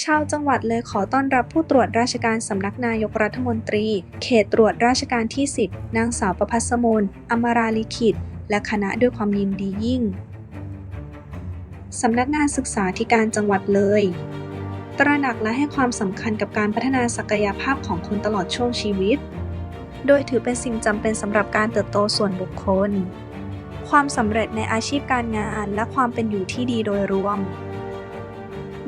ชาวจังหวัดเลยขอต้อนรับผู้ตรวจราชการสำนักนายกรัฐมนตรี เขตตรวจราชการที่ 10 นางสาวประพัสมนอมราลิขิต และคณะด้วยความยินดียิ่ง สำนักงานศึกษาธิการจังหวัดเลย ตระหนักและให้ความสำคัญกับการพัฒนาศักยภาพของคนตลอดช่วงชีวิต โดยถือเป็นสิ่งจำเป็นสำหรับการเติบโตส่วนบุคคล ความสำเร็จในอาชีพการงานและความเป็นอยู่ที่ดีโดยรวม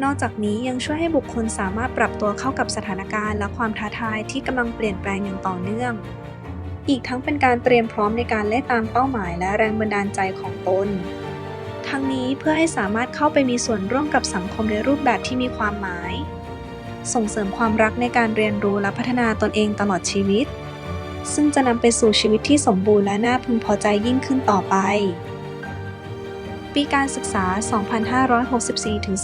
นอกจากนี้ยังช่วยให้บุคคลสามารถปรับตัวเข้ากับสถานการณ์และความท้าทายที่กำลังเปลี่ยนแปลงอย่างต่อเนื่อง อีกทั้งเป็นการเตรียมพร้อมในการไล่ตามเป้าหมายและแรงบันดาลใจของตน ทั้งนี้เพื่อให้สามารถเข้าไปมีส่วนร่วมกับสังคมในรูปแบบที่มีความหมาย ส่งเสริมความรักในการเรียนรู้และพัฒนาตนเองตลอดชีวิต ซึ่งจะนำไปสู่ชีวิตที่สมบูรณ์และน่าพึงพอใจยิ่งขึ้นต่อไป ปีการศึกษา 2564ถึง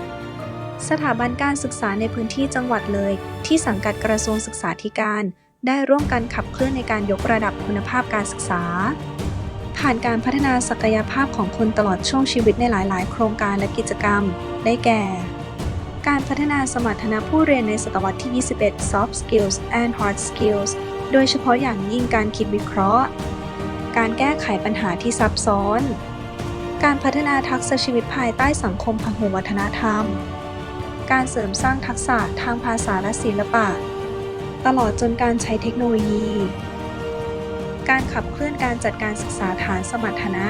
2565 สถาบันการศึกษาในพื้นที่จังหวัดเลย ที่สังกัดกระทรวงศึกษาธิการ ได้ร่วมกันขับเคลื่อนในการยกระดับคุณภาพการศึกษา ผ่านการพัฒนาศักยภาพของคนตลอดช่วงชีวิตในหลาย ๆ โครงการและกิจกรรม ได้แก่ การพัฒนาสมรรถนะผู้เรียนในศตวรรษที่ 21 Soft Skills and Hard Skills โดยเฉพาะอย่างยิ่งการคิดวิเคราะห์ การแก้ไขปัญหาที่ซับซ้อน การพัฒนาทักษะชีวิตภายใต้สังคมพหุวัฒนธรรม การเสริมสร้างทักษะทางภาษาและศิลปะ ตลอดจนการใช้เทคโนโลยี การขับเคลื่อนการจัดการศึกษาฐานสมรรถนะ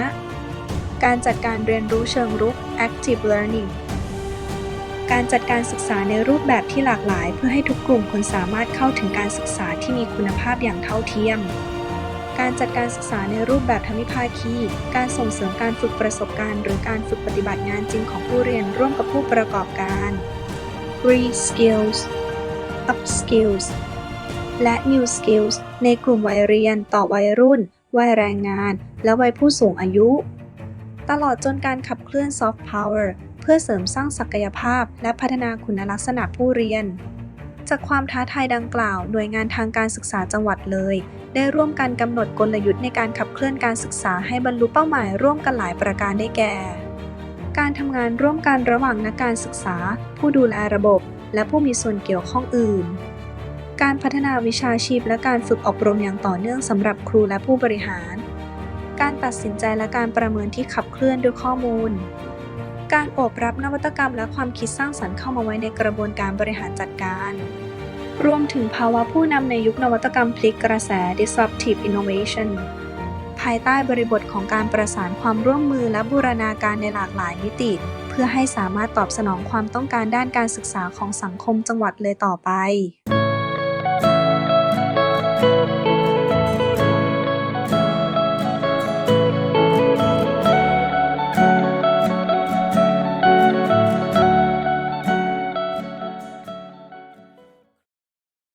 การจัดการเรียนรู้เชิงรุก active learning การจัดการศึกษาในรูปแบบที่หลากหลาย เพื่อให้ทุกกลุ่มคนสามารถเข้าถึงการศึกษาที่มีคุณภาพอย่างเท่าเทียม การจัดการศึกษาในรูปแบบธรรมิภาคี การส่งเสริมการฝึกประสบการณ์ หรือการฝึกปฏิบัติงานจริงของผู้เรียนร่วมกับผู้ประกอบการ Re-skills Up-skills และ New Skills ในกลุ่มวัยเรียน ต่อวัยรุ่น วัยแรงงาน และวัยผู้สูงอายุ ตลอดจนการขับเคลื่อน Soft Power เพื่อเสริมสร้างศักยภาพ และพัฒนาคุณลักษณะผู้เรียน จากความท้าทายดังกล่าว หน่วยงานทางการศึกษาจังหวัดเลย ได้ร่วมกันกำหนดกลยุทธ์ในการขับเคลื่อนการศึกษาให้บรรลุเป้าหมายร่วมกันหลายประการได้แก่ การทำงานร่วมกันระหว่างนักการศึกษา ผู้ดูแลระบบ และผู้มีส่วนเกี่ยวข้องอื่น การพัฒนาวิชาชีพและการฝึกอบรมอย่างต่อเนื่องสำหรับครูและผู้บริหาร การตัดสินใจและการประเมินที่ขับเคลื่อนด้วยข้อมูลการโอบรับนวัตกรรมและความคิดสร้างสรรค์เข้ามาไว้ในกระบวนการบริหารจัดการ รวมถึงภาวะผู้นำในยุคนวัตกรรมพลิกกระแส disruptive innovation ภายใต้บริบทของการประสานความร่วมมือและบูรณาการในหลากหลายมิติ เพื่อให้สามารถตอบสนองความต้องการด้านการศึกษาของสังคมจังหวัดเลยต่อไป